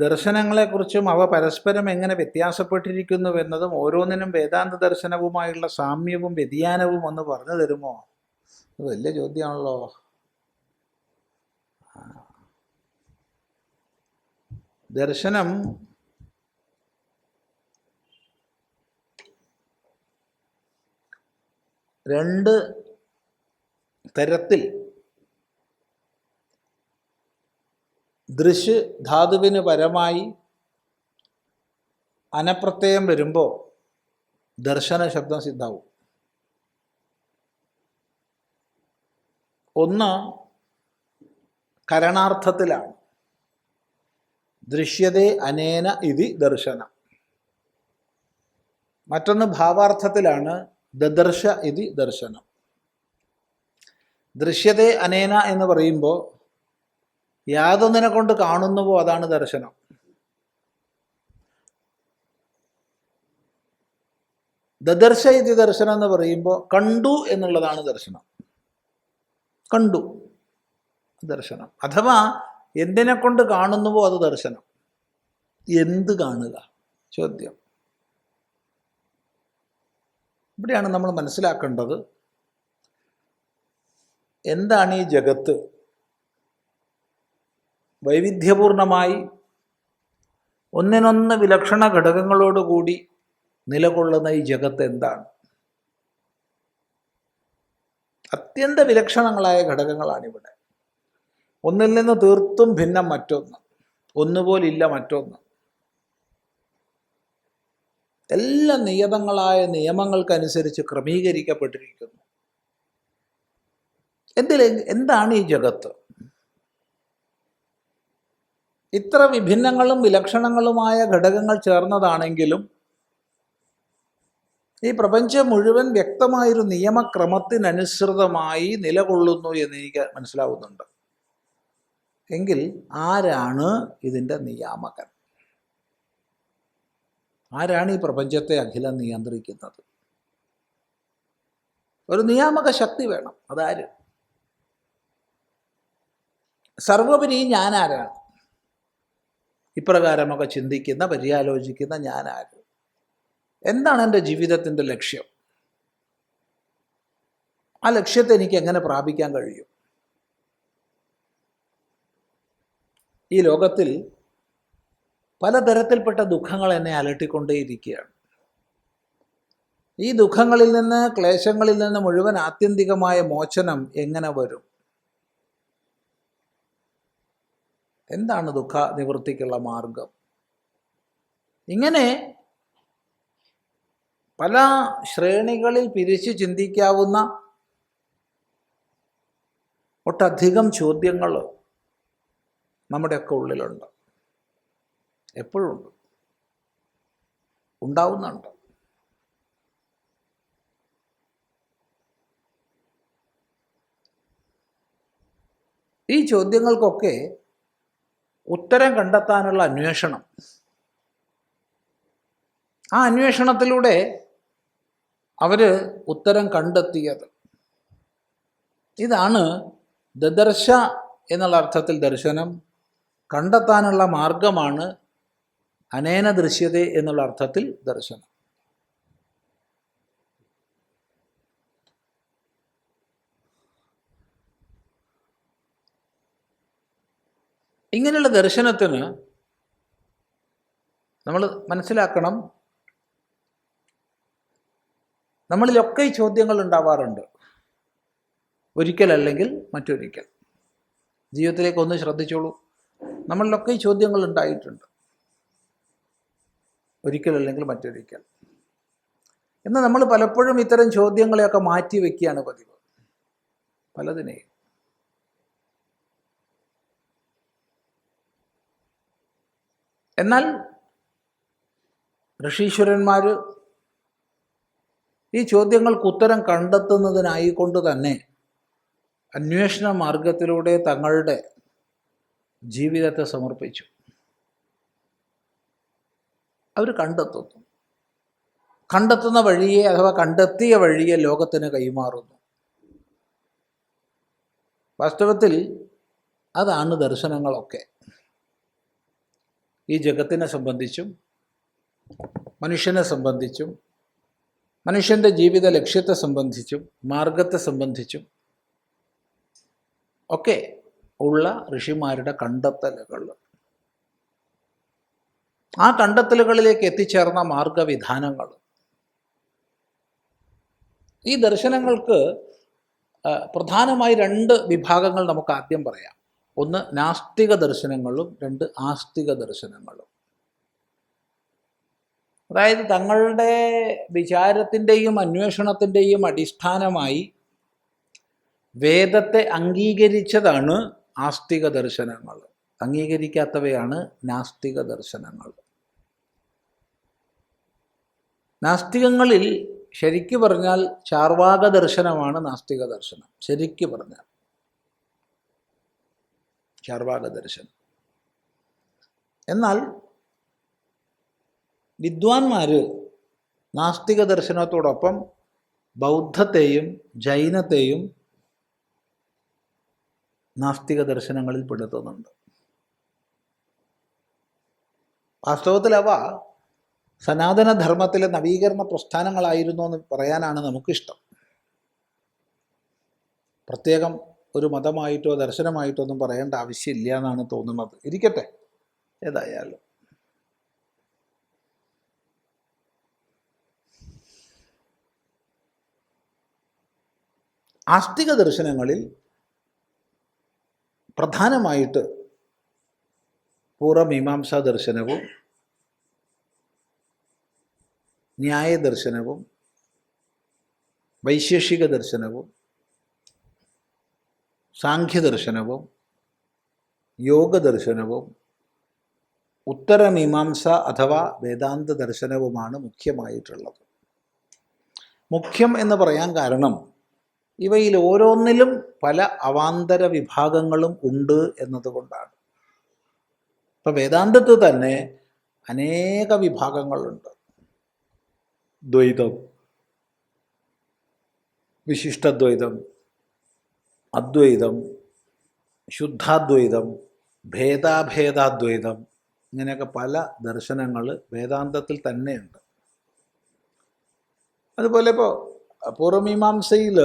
ദർശനങ്ങളെക്കുറിച്ചും അവ പരസ്പരം എങ്ങനെ വ്യത്യാസപ്പെട്ടിരിക്കുന്നുവെന്നതും ഓരോന്നിനും വേദാന്ത ദർശനവുമായുള്ള സാമ്യവും വ്യതിയാനവും ഒന്ന് പറഞ്ഞു തരുമോ? വലിയ ചോദ്യമാണല്ലോ. ദർശനം രണ്ട് തരത്തിൽ ദൃശ് ധാതുവിന് പരമായി അനപ്രത്യയം വരുമ്പോൾ ദർശന ശബ്ദം സിദ്ധാവും. ഒന്ന് കരണാർത്ഥത്തിലാണ്. ദൃശ്യതേ അനേന ഇതി ദർശനം. മറ്റൊന്ന് ഭാവാർത്ഥത്തിലാണ് ദദർശ ഇതി ദർശനം. ദൃശ്യതേ അനേന എന്ന് പറയുമ്പോൾ യാതൊന്നിനെ കൊണ്ട് കാണുന്നുവോ അതാണ് ദർശനം. ദദർശ ഇതി ദർശനം എന്ന് പറയുമ്പോൾ കണ്ടു എന്നുള്ളതാണ് ദർശനം. കണ്ടു ദർശനം. അഥവാ എന്തിനെ കൊണ്ട് കാണുന്നുവോ അത് ദർശനം. എന്ത് കാണുക? ചോദ്യം. ഇവിടെയാണ് നമ്മൾ മനസ്സിലാക്കേണ്ടത് എന്താണ് ഈ ജഗത്ത്? വൈവിധ്യപൂർണമായി ഒന്നിനൊന്ന് വിലക്ഷണ ഘടകങ്ങളോടുകൂടി നിലകൊള്ളുന്ന ഈ ജഗത്ത് എന്താണ്? അത്യന്ത വിലക്ഷണങ്ങളായ ഘടകങ്ങളാണിവിടെ. ഒന്നിൽ നിന്ന് തീർത്തും ഭിന്നം മറ്റൊന്ന് ഒന്നുപോലില്ല മറ്റൊന്ന്. എല്ലാ നിയതങ്ങളായ നിയമങ്ങൾക്കനുസരിച്ച് ക്രമീകരിക്കപ്പെട്ടിരിക്കുന്നു. എന്തിൽ എന്താണ് ഈ ജഗത്ത്? ഇത്ര വിഭിന്നങ്ങളും വിലക്ഷണങ്ങളുമായ ഘടകങ്ങൾ ചേർന്നതാണെങ്കിലും ഈ പ്രപഞ്ചം മുഴുവൻ വ്യക്തമായൊരു നിയമക്രമത്തിനനുസൃതമായി നിലകൊള്ളുന്നു എന്ന് എനിക്ക് മനസ്സിലാവുന്നുണ്ട്. എങ്കിൽ ആരാണ് ഇതിന്റെ നിയാമകൻ? ആരാണ് ഈ പ്രപഞ്ചത്തെ അഖിലം നിയന്ത്രിക്കുന്നത്? ഒരു നിയാമക ശക്തി വേണം. അതാര്? സർവോപരി ഞാൻ ആരാണ് ഇപ്രകാരമൊക്കെ ചിന്തിക്കുന്ന പര്യാലോചിക്കുന്ന ഞാൻ ആര് എന്താണ് എന്റെ ജീവിതത്തിന്റെ ലക്ഷ്യം? ആ ലക്ഷ്യത്തെ എനിക്ക് എങ്ങനെ പ്രാപിക്കാൻ കഴിയും? ഈ ലോകത്തിൽ പലതരത്തിൽപ്പെട്ട ദുഃഖങ്ങൾ എന്നെ അലട്ടിക്കൊണ്ടേയിരിക്കുകയാണ്. ഈ ദുഃഖങ്ങളിൽ നിന്ന് ക്ലേശങ്ങളിൽ നിന്ന് മുഴുവൻ ആത്യന്തികമായ മോചനം എങ്ങനെ വരും? എന്താണ് ദുഃഖ നിവൃത്തിക്കുള്ള മാർഗം? ഇങ്ങനെ പല ശ്രേണികളിൽ പിരിച്ചു ചിന്തിക്കാവുന്ന ഒട്ടധികം ചോദ്യങ്ങൾ നമ്മുടെയൊക്കെ ഉള്ളിലുണ്ട്. എപ്പോഴുണ്ട്? ഉണ്ടാവുന്നുണ്ട്. ഈ ചോദ്യങ്ങൾക്കൊക്കെ ഉത്തരം കണ്ടെത്താനുള്ള അന്വേഷണം. ആ അന്വേഷണത്തിലൂടെ അവർ ഉത്തരം കണ്ടെത്തിയത്. ഇതാണ് ദദർശ എന്നുള്ള അർത്ഥത്തിൽ ദർശനം കണ്ടെത്താനുള്ള മാർഗമാണ് അനേന ദൃശ്യത എന്നുള്ള അർത്ഥത്തിൽ ദർശനം. ഇങ്ങനെയുള്ള ദർശനത്തിന് നമ്മൾ മനസ്സിലാക്കണം. നമ്മളിലൊക്കെ ഈ ചോദ്യങ്ങൾ ഉണ്ടാവാറുണ്ട്. ഒരിക്കലല്ലെങ്കിൽ മറ്റൊരിക്കൽ. ജീവിതത്തിലേക്ക് ഒന്ന് ശ്രദ്ധിച്ചോളൂ. നമ്മളിലൊക്കെ ഈ ചോദ്യങ്ങൾ ഉണ്ടായിട്ടുണ്ട്. ഒരിക്കലല്ലെങ്കിൽ മറ്റൊരിക്കൽ. എന്നാൽ നമ്മൾ പലപ്പോഴും ഇത്തരം ചോദ്യങ്ങളെയൊക്കെ മാറ്റി വയ്ക്കുകയാണ് പതിവ്. പലതിനെയും. എന്നാൽ ഋഷീശ്വരന്മാർ ഈ ചോദ്യങ്ങൾക്ക് ഉത്തരം കണ്ടെത്തുന്നതിനായിക്കൊണ്ട് തന്നെ അന്വേഷണ മാർഗത്തിലൂടെ തങ്ങളുടെ ജീവിതത്തെ സമർപ്പിച്ചു. അവർ കണ്ടെത്തുന്നു. കണ്ടെത്തുന്ന വഴിയെ അഥവാ കണ്ടെത്തിയ വഴിയെ ലോകത്തിന് കൈമാറുന്നു. വാസ്തവത്തിൽ അതാണ് ദർശനങ്ങളൊക്കെ. ഈ ജഗത്തിനെ സംബന്ധിച്ചും മനുഷ്യനെ സംബന്ധിച്ചും മനുഷ്യന്റെ ജീവിത ലക്ഷ്യത്തെ സംബന്ധിച്ചും മാർഗത്തെ സംബന്ധിച്ചും ഒക്കെ ഉള്ള ഋഷിമാരുടെ കണ്ടെത്തലുകൾ. ആ കണ്ടെത്തലുകളിലേക്ക് എത്തിച്ചേർന്ന മാർഗവിധാനങ്ങൾ. ഈ ദർശനങ്ങൾക്ക് പ്രധാനമായി രണ്ട് വിഭാഗങ്ങൾ നമുക്ക് ആദ്യം പറയാം. ഒന്ന് നാസ്തിക ദർശനങ്ങളും രണ്ട് ആസ്തിക ദർശനങ്ങളും. അതായത് തങ്ങളുടെ വിചാരത്തിന്റെയും അന്വേഷണത്തിന്റെയും അടിസ്ഥാനമായി വേദത്തെ അംഗീകരിച്ചതാണ് ആസ്തിക ദർശനങ്ങൾ. അംഗീകരിക്കാത്തവയാണ് നാസ്തിക ദർശനങ്ങൾ. നാസ്തികങ്ങളിൽ ശരിക്കു പറഞ്ഞാൽ ചാർവാക ദർശനമാണ് നാസ്തിക ദർശനം. ശരിക്കു പറഞ്ഞാൽ. ചാർവാക ദർശനം. എന്നാൽ വിദ്വാൻമാർ നാസ്തിക ദർശനത്തോടൊപ്പം ബൗദ്ധത്തെയും ജൈനത്തെയും നാസ്തിക ദർശനങ്ങളിൽ പെടുത്തുന്നുണ്ട്. വാസ്തവത്തിൽ അവ സനാതനധർമ്മത്തിലെ നവീകരണ പ്രസ്ഥാനങ്ങളായിരുന്നു എന്ന് പറയാനാണ് നമുക്കിഷ്ടം. പ്രത്യേകം ഒരു മതമായിട്ടോ ദർശനമായിട്ടോ ഒന്നും പറയേണ്ട ആവശ്യമില്ല എന്നാണ് തോന്നുന്നത്. ഇരിക്കട്ടെ. ഏതായാലും. ആസ്തിക ദർശനങ്ങളിൽ പ്രധാനമായിട്ട് പൂർവമീമാംസാ ദർശനവും ന്യായ ദർശനവും വൈശേഷിക ദർശനവും സാഖ്യദർശനവും യോഗദർശനവും ഉത്തരമീമാംസ അഥവാ വേദാന്ത ദർശനവുമാണ് മുഖ്യമായിട്ടുള്ളത്. മുഖ്യം എന്ന് പറയാൻ കാരണം ഇവയിൽ ഓരോന്നിലും പല അവാന്തര വിഭാഗങ്ങളും ഉണ്ട് എന്നതുകൊണ്ടാണ്. ഇപ്പം വേദാന്തത്തിൽ തന്നെ അനേക വിഭാഗങ്ങളുണ്ട്. ദ്വൈതം വിശിഷ്ടദ്വൈതം അദ്വൈതം ശുദ്ധാദ്വൈതം ഭേദാഭേദാദ്വൈതം ഇങ്ങനെയൊക്കെ പല ദർശനങ്ങൾ വേദാന്തത്തിൽ തന്നെയുണ്ട്. അതുപോലെ ഇപ്പോൾ പൂർവമീമാംസയിൽ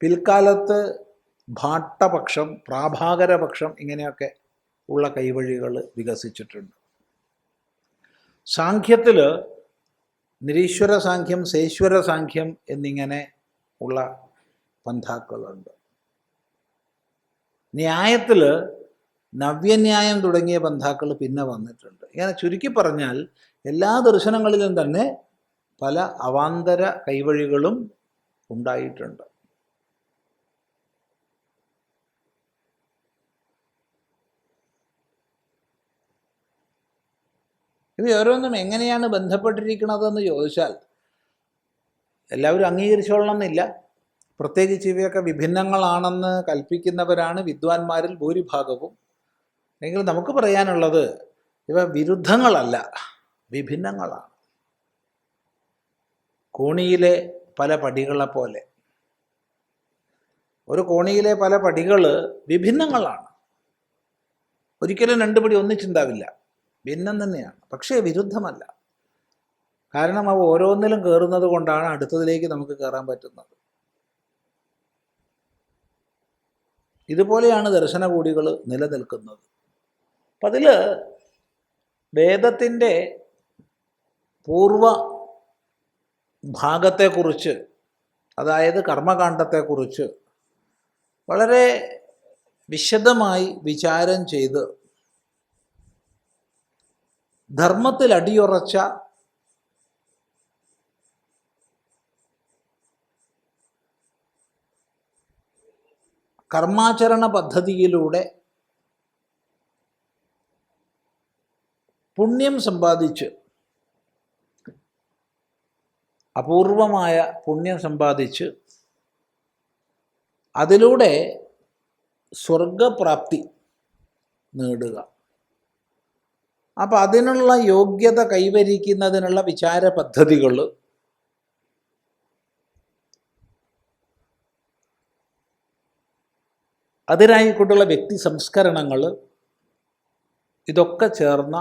പിൽക്കാലത്ത് ഭാട്ടപക്ഷം പ്രാഭാകരപക്ഷം ഇങ്ങനെയൊക്കെ ഉള്ള കൈവഴികൾ വികസിച്ചിട്ടുണ്ട്. സാഖ്യത്തിൽ നിരീശ്വര സാഖ്യം സേശ്വര സാഖ്യം എന്നിങ്ങനെ ഉള്ള പന്ഥാക്കളുണ്ട്. ന്യായത്തിൽ നവ്യന്യായം തുടങ്ങിയ പന്ഥാക്കൾ പിന്നെ വന്നിട്ടുണ്ട്. ഇങ്ങനെ ചുരുക്കി പറഞ്ഞാൽ എല്ലാ ദർശനങ്ങളിലും തന്നെ പല അവാന്തര കൈവഴികളും ഉണ്ടായിട്ടുണ്ട്. ഇത് ഓരോന്നും എങ്ങനെയാണ് ബന്ധപ്പെട്ടിരിക്കുന്നതെന്ന് ചോദിച്ചാൽ എല്ലാവരും അംഗീകരിച്ചോളണം എന്നില്ല പ്രത്യേകിച്ച് ഇവയൊക്കെ വിഭിന്നങ്ങളാണെന്ന് കൽപ്പിക്കുന്നവരാണ് വിദ്വാൻമാരിൽ ഭൂരിഭാഗവും. എങ്കിൽ നമുക്ക് പറയാനുള്ളത് ഇവ വിരുദ്ധങ്ങളല്ല വിഭിന്നങ്ങളാണ്. കോണിയിലെ പല പടികളെ പോലെ. ഒരു കോണിയിലെ പല പടികൾ വിഭിന്നങ്ങളാണ്. ഒരിക്കലും രണ്ട് പടി ഒന്നിച്ചുണ്ടാവില്ല. ഭിന്നം തന്നെയാണ്. പക്ഷേ വിരുദ്ധമല്ല. കാരണം അവ ഓരോന്നിലും കയറുന്നത് കൊണ്ടാണ് അടുത്തതിലേക്ക് നമുക്ക് കയറാൻ പറ്റുന്നത്. ഇതുപോലെയാണ് ദർശനകൂടികൾ നിലനിൽക്കുന്നത്. അപ്പം അതിൽ വേദത്തിന്റെ പൂർവ ഭാഗത്തെക്കുറിച്ച് അതായത് കർമ്മകാണ്ഡത്തെക്കുറിച്ച് വളരെ വിശദമായി വിചാരം ചെയ്ത് ധർമ്മത്തിൽ അടിയുറച്ച കർമാചരണ പദ്ധതിയിലൂടെ പുണ്യം സമ്പാദിച്ച് അപൂർവമായ പുണ്യം സമ്പാദിച്ച് അതിലൂടെ സ്വർഗപ്രാപ്തി നേടുക. അപ്പം അതിനുള്ള യോഗ്യത കൈവരിക്കുന്നതിനുള്ള വിചാര പദ്ധതികൾ അതിനായിക്കൊണ്ടുള്ള വ്യക്തി സംസ്കരണങ്ങൾ ഇതൊക്കെ ചേർന്ന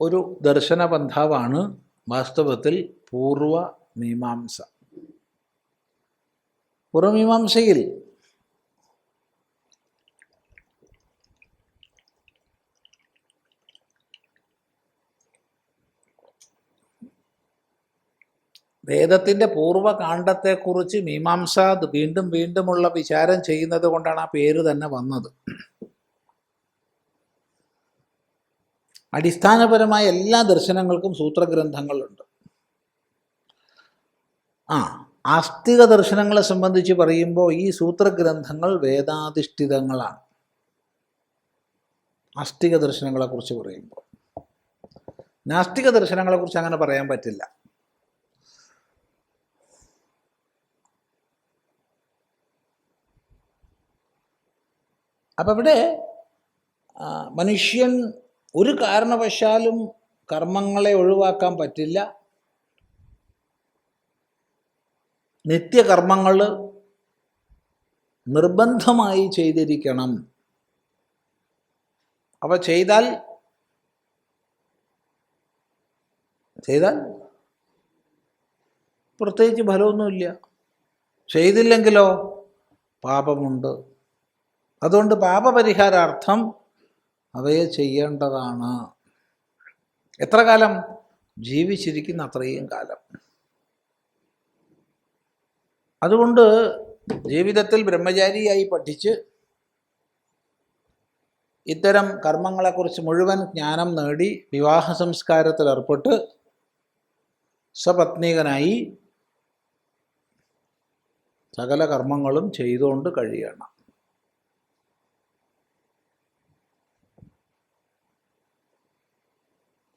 ഒരു ദർശന പന്ഥാവാണ് വാസ്തവത്തിൽ പൂർവ മീമാംസ പൂർവമീമാംസയിൽ വേദത്തിന്റെ പൂർവകാണ്ഡത്തെക്കുറിച്ച് മീമാംസ വീണ്ടും വീണ്ടുമുള്ള വിചാരം ചെയ്യുന്നത് കൊണ്ടാണ് ആ പേര് തന്നെ വന്നത്. അടിസ്ഥാനപരമായ എല്ലാ ദർശനങ്ങൾക്കും സൂത്രഗ്രന്ഥങ്ങളുണ്ട്. ആ ആസ്തിക ദർശനങ്ങളെ സംബന്ധിച്ച് പറയുമ്പോൾ ഈ സൂത്രഗ്രന്ഥങ്ങൾ വേദാധിഷ്ഠിതങ്ങളാണ്. ആസ്തിക ദർശനങ്ങളെക്കുറിച്ച് പറയുമ്പോൾ നാസ്തിക ദർശനങ്ങളെക്കുറിച്ച് അങ്ങനെ പറയാൻ പറ്റില്ല. അപ്പം ഇവിടെ മനുഷ്യൻ ഒരു കാരണവശാലും കർമ്മങ്ങളെ ഒഴിവാക്കാൻ പറ്റില്ല. നിത്യകർമ്മങ്ങൾ നിർബന്ധമായി ചെയ്തിരിക്കണം. അവ ചെയ്താൽ ചെയ്താൽ പ്രത്യേകിച്ച് ഫലമൊന്നുമില്ല. ചെയ്തില്ലെങ്കിലോ പാപമുണ്ട്. അതുകൊണ്ട് പാപപരിഹാരാർത്ഥം അവയെ ചെയ്യേണ്ടതാണ്. എത്ര കാലം ജീവിച്ചിരിക്കുന്ന അത്രയും കാലം. അതുകൊണ്ട് ജീവിതത്തിൽ ബ്രഹ്മചാരിയായി പഠിച്ച് ഇത്തരം കർമ്മങ്ങളെക്കുറിച്ച് മുഴുവൻ ജ്ഞാനം നേടി വിവാഹ സംസ്കാരത്തിൽ ഏർപ്പെട്ട് സ്വപത്നികനായി സകല കർമ്മങ്ങളും ചെയ്തുകൊണ്ട് കഴിയണം.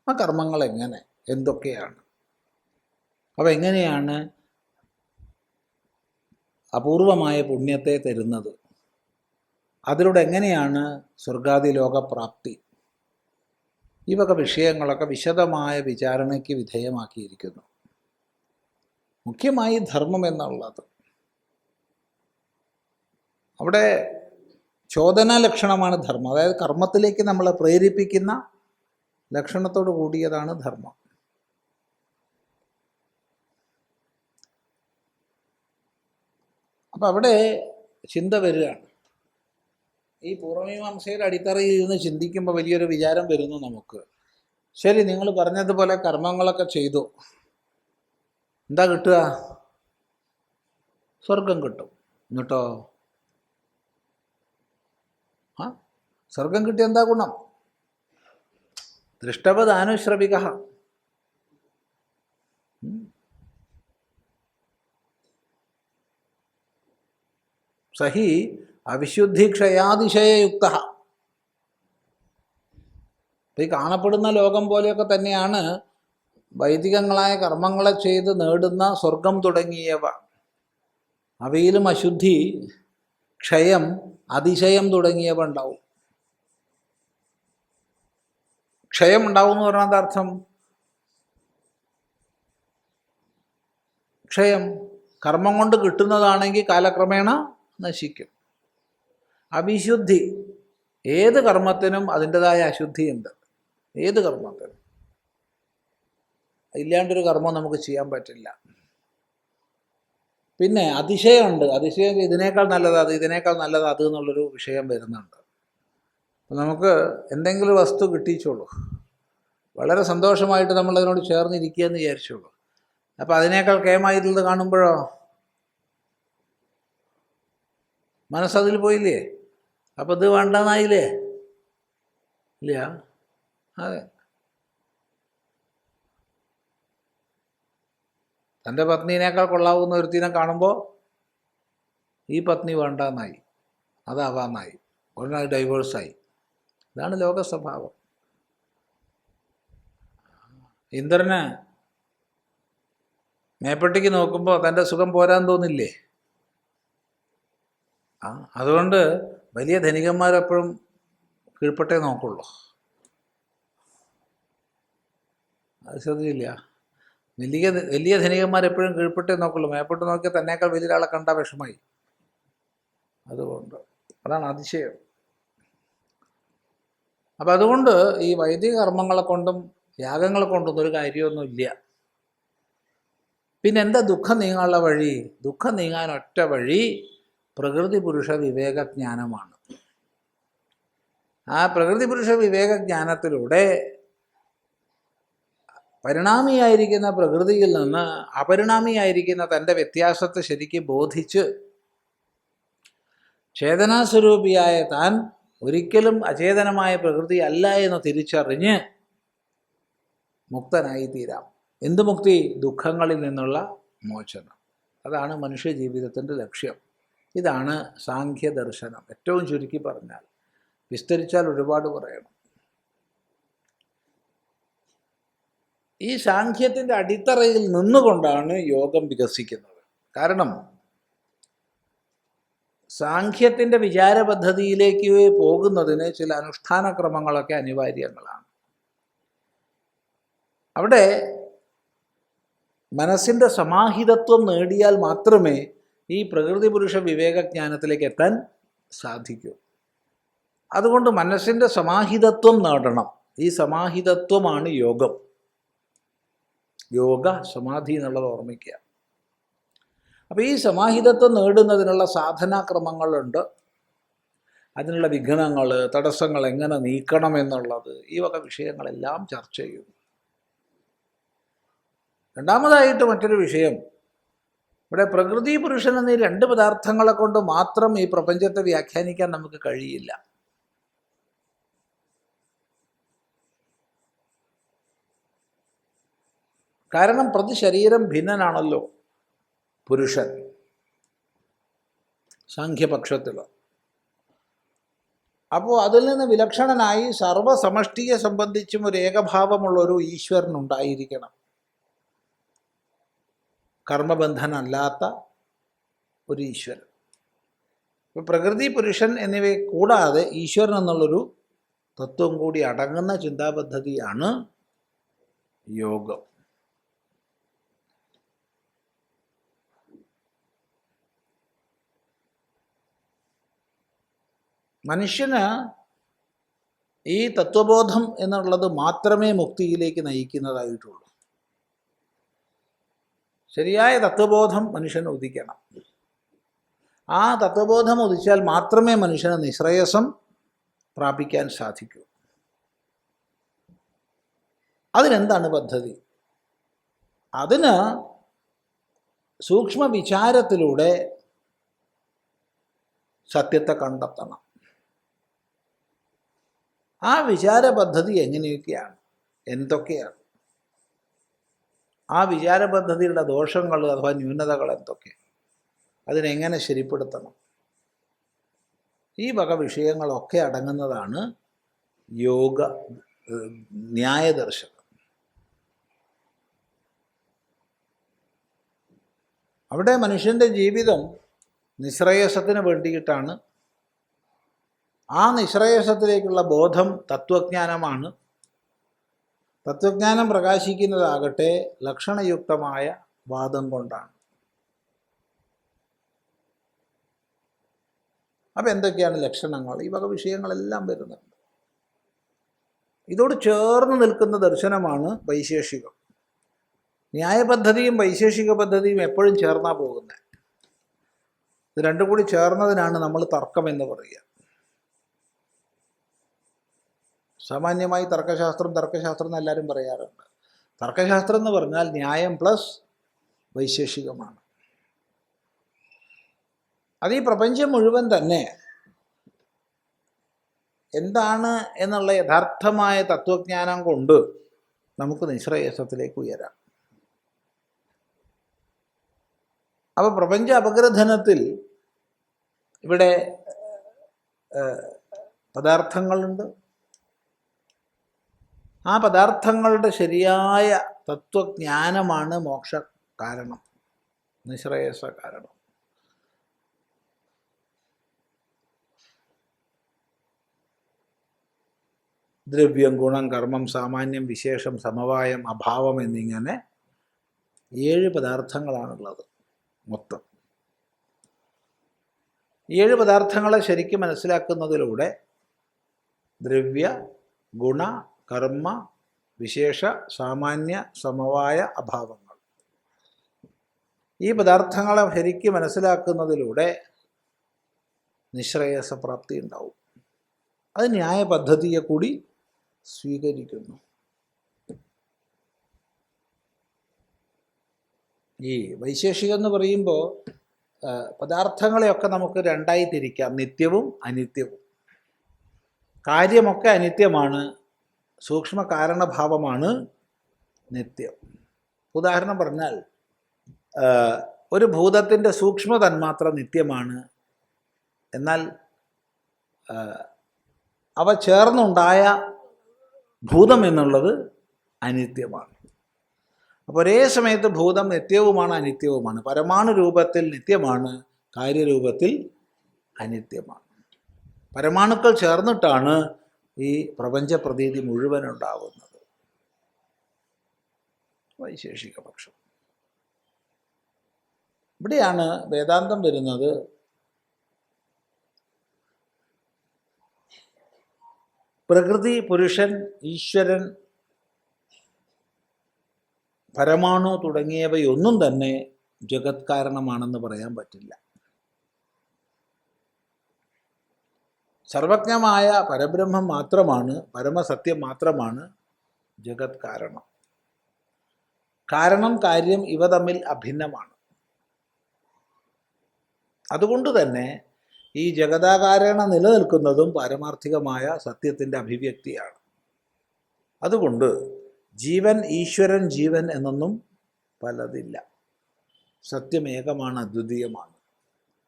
ആ കർമ്മങ്ങൾ എങ്ങനെ? എന്തൊക്കെയാണ്? അപ്പം എങ്ങനെയാണ് അപൂർവമായ പുണ്യത്തെ തരുന്നത്? അതിലൂടെ എങ്ങനെയാണ് സ്വർഗാദി ലോകപ്രാപ്തി? ഈ വക വിഷയങ്ങളൊക്കെ വിശദമായ വിചാരണയ്ക്ക് വിധേയമാക്കിയിരിക്കുന്നു. മുഖ്യമായി ധർമ്മം എന്നുള്ളത്. അവിടെ ചോദന ലക്ഷണമാണ് ധർമ്മം. അതായത് കർമ്മത്തിലേക്ക് നമ്മളെ പ്രേരിപ്പിക്കുന്ന ലക്ഷണത്തോട് കൂടിയതാണ് ധർമ്മം. അപ്പം അവിടെ ചിന്ത വരികയാണ്. ഈ പൂർവമീമാംസയുടെ അടിത്തറയിൽ ഇരുന്ന് ചിന്തിക്കുമ്പോൾ വലിയൊരു വിചാരം വരുന്നു നമുക്ക്. ശരി നിങ്ങൾ പറഞ്ഞതുപോലെ കർമ്മങ്ങളൊക്കെ ചെയ്തു. എന്താ കിട്ടുക? സ്വർഗം കിട്ടും. എന്നിട്ടോ? ആ സ്വർഗം കിട്ടിയ എന്താ ഗുണം? ദൃഷ്ടവദാനുശ്രവിക. സഹി അവിശുദ്ധിക്ഷയാതിശയയുക്ത. ഈ കാണപ്പെടുന്ന ലോകം പോലെയൊക്കെ തന്നെയാണ് വൈദികങ്ങളായ കർമ്മങ്ങളെ ചെയ്ത് നേടുന്ന സ്വർഗം തുടങ്ങിയവ. അവയിലും അശുദ്ധി ക്ഷയം അതിശയം തുടങ്ങിയവ ഉണ്ടാവും. ക്ഷയം ഉണ്ടാവും എന്ന് പറഞ്ഞാൽ എന്താ അർത്ഥം? ക്ഷയം കർമ്മം കൊണ്ട് കിട്ടുന്നതാണെങ്കിൽ കാലക്രമേണ നശിക്കും. അവിശുദ്ധി ഏത് കർമ്മത്തിനും അതിന്റെതായ അശുദ്ധിയുണ്ട്. ഏത് കർമ്മത്തിനും. ഇല്ലാണ്ടൊരു കർമ്മം നമുക്ക് ചെയ്യാൻ പറ്റില്ല. പിന്നെ അതിശയമുണ്ട്. അതിശയം ഇതിനേക്കാൾ നല്ലത് അത് ഇതിനേക്കാൾ നല്ലത് അത് എന്നുള്ളൊരു വിഷയം വരുന്നുണ്ട്. നമുക്ക് എന്തെങ്കിലും വസ്തു കിട്ടിച്ചോളൂ വളരെ സന്തോഷമായിട്ട് നമ്മളതിനോട് ചേർന്നിരിക്കുക എന്ന് വിചാരിച്ചോളൂ. അപ്പം അതിനേക്കാൾ കേമായിട്ടുള്ളത് കാണുമ്പോഴോ? മനസ്സതിൽ പോയില്ലേ? അപ്പം ഇത് വേണ്ടെന്നായില്ലേ? ഇല്ല. അതെ. തന്റെ പത്നീനേക്കാൾ കൊള്ളാവുന്ന ഒരുത്തിനെ കാണുമ്പോൾ ഈ പത്നി വേണ്ടെന്നായി. അതാവാന്നായി. ഉടനെ ഡൈവേഴ്സായി ഇതാണ് ലോക സ്വഭാവം. ഇന്ദ്രന് മേപ്പട്ടിക്ക് നോക്കുമ്പോൾ തന്റെ സുഖം പോരാൻ തോന്നില്ലേ? ആ അതുകൊണ്ട് വലിയ ധനികന്മാരെപ്പോഴും കീഴ്പ്പെട്ടേ നോക്കുള്ളൂ. അത് ശ്രദ്ധിച്ചില്ല. വലിയ വലിയ ധനികന്മാരെപ്പോഴും കീഴ്പ്പെട്ടേ നോക്കുള്ളൂ. മേപ്പെട്ട് നോക്കിയാൽ തന്നേക്കാൾ വലിയ ഒരാളെ കണ്ട വിഷമായി. അതുകൊണ്ട് അതാണ് അതിശയം. അപ്പം അതുകൊണ്ട് ഈ വൈദിക കർമ്മങ്ങളെ കൊണ്ടും യാഗങ്ങളെ കൊണ്ടൊന്നും ഒരു കാര്യമൊന്നുമില്ല പിന്നെ എന്താ ദുഃഖം നീങ്ങാനുള്ള വഴി? ദുഃഖം നീങ്ങാൻ ഒറ്റ വഴി പ്രകൃതി പുരുഷ വിവേകജ്ഞാനമാണ് ആ പ്രകൃതി പുരുഷ വിവേകജ്ഞാനത്തിലൂടെ പരിണാമിയായിരിക്കുന്ന പ്രകൃതിയിൽ നിന്ന് അപരിണാമിയായിരിക്കുന്ന തന്റെ വ്യത്യാസത്തെ ശരിക്കും ബോധിച്ച് ചേതനാസ്വരൂപിയായ താൻ ഒരിക്കലും അചേതനമായ പ്രകൃതി അല്ല എന്ന് തിരിച്ചറിഞ്ഞ് മുക്തനായി തീരാം എന്ത് മുക്തി? ദുഃഖങ്ങളിൽ നിന്നുള്ള മോചനം. അതാണ് മനുഷ്യ ജീവിതത്തിന്റെ ലക്ഷ്യം. ഇതാണ് സാഖ്യ ദർശനം. ഏറ്റവും ചുരുക്കി പറഞ്ഞാൽ വിസ്തരിച്ചാൽ ഒരുപാട് പറയണം. ഈ സാഖ്യത്തിന്റെ അടിത്തറയിൽ നിന്നുകൊണ്ടാണ് യോഗം വികസിക്കുന്നത്. കാരണം സാഖ്യത്തിന്റെ വിചാര പദ്ധതിയിലേക്ക് പോകുന്നതിന് ചില അനുഷ്ഠാന ക്രമങ്ങളൊക്കെ അനിവാര്യങ്ങളാണ്. അവിടെ മനസ്സിന്റെ സമാഹിതത്വം നേടിയാൽ മാത്രമേ ഈ പ്രകൃതി പുരുഷ വിവേകജ്ഞാനത്തിലേക്ക് എത്താൻ സാധിക്കൂ. അതുകൊണ്ട് മനസ്സിന്റെ സമാഹിതത്വം നേടണം. ഈ സമാഹിതത്വമാണ് യോഗം. യോഗ സമാധി എന്നുള്ളത് ഓർമ്മിക്കുക. അപ്പോൾ ഈ സമാഹിതത്വം നേടുന്നതിനുള്ള സാധനാക്രമങ്ങളുണ്ട്. അതിനുള്ള വിഘ്നങ്ങൾ തടസ്സങ്ങൾ എങ്ങനെ നീക്കണം എന്നുള്ളത് ഈ വക വിഷയങ്ങളെല്ലാം ചർച്ച ചെയ്യുന്നു രണ്ടാമതായിട്ട് മറ്റൊരു വിഷയം. ഇവിടെ പ്രകൃതി പുരുഷൻ എന്നീ രണ്ട് പദാർത്ഥങ്ങളെ കൊണ്ട് മാത്രം ഈ പ്രപഞ്ചത്തെ വ്യാഖ്യാനിക്കാൻ നമുക്ക് കഴിയില്ല. കാരണം പ്രതി ശരീരം ഭിന്നനാണല്ലോ. പുരുഷൻ. സാഖ്യപക്ഷത്തിൽ. അപ്പോൾ അതിൽ നിന്ന് വിലക്ഷണനായി സർവസമഷ്ടിയെ സംബന്ധിച്ചും ഒരു ഏകഭാവമുള്ള ഒരു ഈശ്വരൻ ഉണ്ടായിരിക്കണം. കർമ്മബന്ധനല്ലാത്ത ഒരു ഈശ്വരൻ. ഇപ്പോൾ പ്രകൃതി പുരുഷൻ എന്നിവയെ കൂടാതെ ഈശ്വരൻ എന്നുള്ളൊരു തത്വം കൂടി അടങ്ങുന്ന ചിന്താപദ്ധതിയാണ് യോഗം. മനുഷ്യന് ഈ തത്വബോധം എന്നുള്ളത് മാത്രമേ മുക്തിയിലേക്ക് നയിക്കുന്നതായിട്ടുള്ളൂ. ശരിയായ തത്വബോധം മനുഷ്യന് ഉദിക്കണം. ആ തത്വബോധം ഉദിച്ചാൽ മാത്രമേ മനുഷ്യന് നിശ്രേയസം പ്രാപിക്കാൻ സാധിക്കൂ. അതിനെന്താണ് പദ്ധതി? അതിന് സൂക്ഷ്മ വിചാരത്തിലൂടെ സത്യത്തെ കണ്ടെത്തണം. ആ വിചാര പദ്ധതി എങ്ങനെയൊക്കെയാണ്? എന്തൊക്കെയാണ്? ആ വിചാര പദ്ധതിയുടെ ദോഷങ്ങൾ അഥവാ ന്യൂനതകൾ എന്തൊക്കെ? അതിനെങ്ങനെ ശരിപ്പെടുത്തണം? ഈ വക വിഷയങ്ങളൊക്കെ അടങ്ങുന്നതാണ് യോഗ ന്യായ ന്യായദർശനം. അവിടെ മനുഷ്യന്റെ ജീവിതം നിശ്രേയസത്തിന് വേണ്ടിയിട്ടാണ് ആ നിശ്രേയസത്തിലേക്കുള്ള ബോധം തത്വജ്ഞാനമാണ്. തത്വജ്ഞാനം പ്രകാശിക്കുന്നതാകട്ടെ ലക്ഷണയുക്തമായ വാദം കൊണ്ടാണ്. അപ്പം എന്തൊക്കെയാണ് ലക്ഷണങ്ങൾ? ഈ വക വിഷയങ്ങളെല്ലാം വരുന്നുണ്ട്. ഇതോട് ചേർന്ന് നിൽക്കുന്ന ദർശനമാണ് വൈശേഷികം. ന്യായപദ്ധതിയും വൈശേഷിക പദ്ധതിയും എപ്പോഴും ചേർന്നാ പോകുന്നത് ഇത് രണ്ടും കൂടി ചേർന്നതിനാണ് നമ്മൾ തർക്കം എന്ന് പറയുക. സാമാന്യമായി തർക്കശാസ്ത്രം തർക്കശാസ്ത്രം എന്ന് എല്ലാവരും പറയാറുണ്ട് തർക്കശാസ്ത്രം എന്ന് പറഞ്ഞാൽ ന്യായം പ്ലസ് വൈശേഷികമാണ്. അത് ഈ പ്രപഞ്ചം മുഴുവൻ തന്നെ എന്താണ് എന്നുള്ള യഥാർത്ഥമായ തത്വജ്ഞാനം കൊണ്ട് നമുക്ക് നിശ്രയസത്തിലേക്ക് ഉയരാം. അപ്പോൾ പ്രപഞ്ച അപഗ്രഥനത്തിൽ ഇവിടെ പദാർത്ഥങ്ങളുണ്ട്. ആ പദാർത്ഥങ്ങളുടെ ശരിയായ തത്വജ്ഞാനമാണ് മോക്ഷ കാരണം. നിശ്രേയസ കാരണം. ദ്രവ്യം ഗുണം കർമ്മം സാമാന്യം വിശേഷം സമവായം അഭാവം എന്നിങ്ങനെ ഏഴ് പദാർത്ഥങ്ങളാണുള്ളത് മൊത്തം. ഏഴ് പദാർത്ഥങ്ങളെ ശരിക്കും മനസ്സിലാക്കുന്നതിലൂടെ ദ്രവ്യ ഗുണ കർമ്മ വിശേഷ സാമാന്യ സമവായ അഭാവങ്ങൾ. ഈ പദാർത്ഥങ്ങളെ ശരിക്കും മനസ്സിലാക്കുന്നതിലൂടെ നിശ്രേയസപ്രാപ്തി ഉണ്ടാവും. അത് ന്യായ പദ്ധതിയെ കൂടി സ്വീകരിക്കുന്നു. ഈ വൈശേഷികം എന്ന് പറയുമ്പോൾ പദാർത്ഥങ്ങളെയൊക്കെ നമുക്ക് രണ്ടായി തിരിക്കാം. നിത്യവും അനിത്യവും. കാര്യമൊക്കെ അനിത്യമാണ്. സൂക്ഷ്മ കാരണഭാവമാണ് നിത്യം. ഉദാഹരണം പറഞ്ഞാൽ ഒരു ഭൂതത്തിന്റെ സൂക്ഷ്മ തന്മാത്ര നിത്യമാണ്. എന്നാൽ അവ ചേർന്നുണ്ടായ ഭൂതം എന്നുള്ളത് അനിത്യമാണ്. അപ്പോൾ ഒരേ സമയത്ത് ഭൂതം നിത്യവുമാണ് അനിത്യവുമാണ്. പരമാണു രൂപത്തിൽ നിത്യമാണ് കാര്യരൂപത്തിൽ അനിത്യമാണ്. പരമാണുക്കൾ ചേർന്നിട്ടാണ് ഈ പ്രപഞ്ച പ്രതീതി മുഴുവൻ ഉണ്ടാവുന്നത് വൈശേഷിക പക്ഷം. ഇവിടെയാണ് വേദാന്തം വരുന്നത്. പ്രകൃതി പുരുഷൻ ഈശ്വരൻ പരമാണു തുടങ്ങിയവയൊന്നും തന്നെ ജഗത് കാരണമാണെന്ന് പറയാൻ പറ്റില്ല. സർവജ്ഞമായ പരബ്രഹ്മം മാത്രമാണ് പരമസത്യം മാത്രമാണ് ജഗത് കാരണം. കാരണം കാര്യം ഇവ തമ്മിൽ അഭിന്നമാണ്. അതുകൊണ്ട് തന്നെ ഈ ജഗതാകാരണ നിലനിൽക്കുന്നതും പാരമാർത്ഥികമായ സത്യത്തിന്റെ അഭിവ്യക്തിയാണ്. അതുകൊണ്ട് ജീവൻ ഈശ്വരൻ ജീവൻ എന്നൊന്നും പലതില്ല. സത്യമേകമാണ് അദ്വിതീയമാണ്.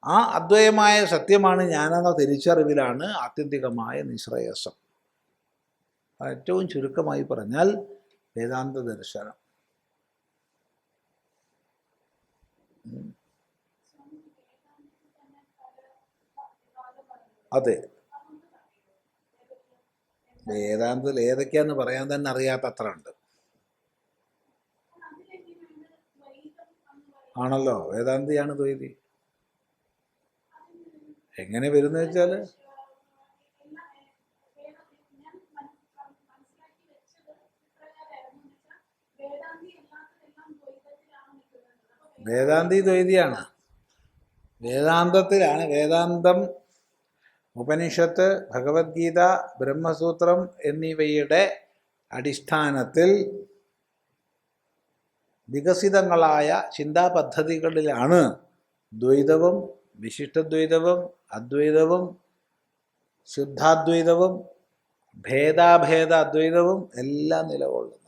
ആ അദ്വയമായ സത്യമാണ് ഞാനെന്ന തിരിച്ചറിവിലാണ് ആത്യന്തികമായ നിശ്രേയസം. ഏറ്റവും ചുരുക്കമായി പറഞ്ഞാൽ വേദാന്ത ദർശനം. അതെ. വേദാന്തത്തിൽ ഏതൊക്കെയാന്ന് പറയാൻ തന്നെ അറിയാത്ത അത്ര ഉണ്ട് ആണല്ലോ? വേദാന്തിയാണ് ദ്വൈതി. എങ്ങനെ വരുന്ന വെച്ചാൽ വേദാന്തി ദ്വൈതിയാണ്. വേദാന്തത്തിലാണ്. വേദാന്തം ഉപനിഷത്ത് ഭഗവത്ഗീത ബ്രഹ്മസൂത്രം എന്നിവയുടെ അടിസ്ഥാനത്തിൽ വികസിതങ്ങളായ ചിന്താപദ്ധതികളിലാണ് ദ്വൈതവും വിശിഷ്ടദ്വൈതവും അദ്വൈതവും ശുദ്ധാദ്വൈതവും ഭേദാഭേദ അദ്വൈതവും എല്ലാം നിലകൊള്ളുന്നത്.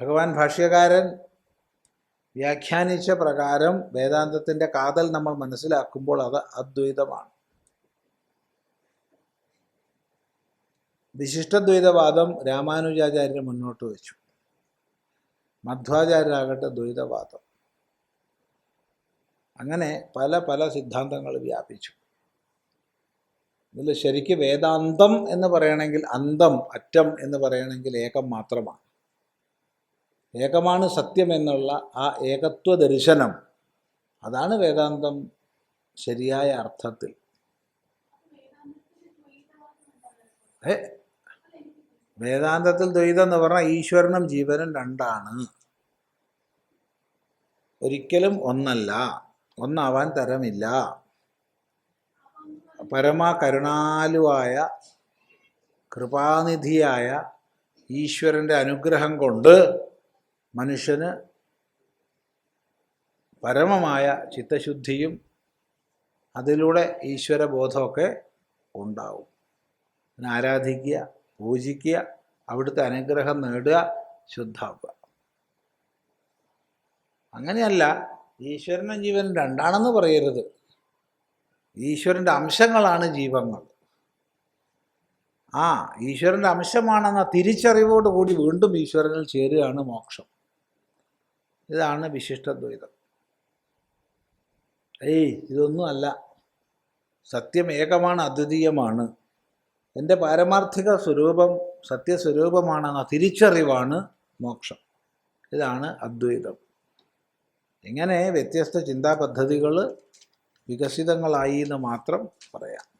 ഭഗവാൻ ഭാഷ്യകാരൻ വ്യാഖ്യാനിച്ച പ്രകാരം വേദാന്തത്തിന്റെ കാതൽ നമ്മൾ മനസ്സിലാക്കുമ്പോൾ അത് അദ്വൈതമാണ്. വിശിഷ്ടദ്വൈതവാദം രാമാനുജാചാര്യർ മുന്നോട്ട് വെച്ചു. മധ്വാചാര്യരാകട്ടെ ദ്വൈതവാദം. അങ്ങനെ പല പല സിദ്ധാന്തങ്ങൾ വ്യാപിച്ചു. ഇതിൽ ശരിക്ക് വേദാന്തം എന്ന് പറയണമെങ്കിൽ അന്തം അറ്റം എന്ന് പറയണമെങ്കിൽ ഏകം മാത്രമാണ്. ഏകമാണ് സത്യം എന്നുള്ള ആ ഏകത്വ ദർശനം അതാണ് വേദാന്തം ശരിയായ അർത്ഥത്തിൽ. ഏ? വേദാന്തത്തിൽ ദ്വൈതം എന്ന് പറഞ്ഞാൽ ഈശ്വരനും ജീവനും രണ്ടാണ്. ഒരിക്കലും ഒന്നല്ല. ഒന്നാവാൻ തരമില്ല. പരമ കരുണാലുവായ കൃപാനിധിയായ ഈശ്വരന്റെ അനുഗ്രഹം കൊണ്ട് മനുഷ്യന് പരമമായ ചിത്തശുദ്ധിയും അതിലൂടെ ഈശ്വരബോധമൊക്കെ ഉണ്ടാവും. ആരാധിക്കുക പൂജിക്കുക അവിടുത്തെ അനുഗ്രഹം നേടുക ശുദ്ധാവുക അങ്ങനെയല്ല ഈശ്വരനും ജീവനും രണ്ടാണെന്ന് പറയരുത്. ഈശ്വരന്റെ അംശങ്ങളാണ് ജീവങ്ങൾ. ആ ഈശ്വരന്റെ അംശമാണെന്ന തിരിച്ചറിവോട് കൂടി വീണ്ടും ഈശ്വരനിൽ ചേരുകയാണ് മോക്ഷം. ഇതാണ് വിശിഷ്ടദ്വൈതം. ഏയ് ഇതൊന്നും അല്ല. സത്യം ഏകമാണ് അദ്വിതീയമാണ്. എന്റെ പാരമാർത്ഥിക സ്വരൂപം സത്യസ്വരൂപമാണെന്ന തിരിച്ചറിവാണ് മോക്ഷം. ഇതാണ് അദ്വൈതം. ഇങ്ങനെ വ്യത്യസ്ത ചിന്താ പദ്ധതികൾ വികസിതങ്ങളായി എന്ന് മാത്രം പറയാം.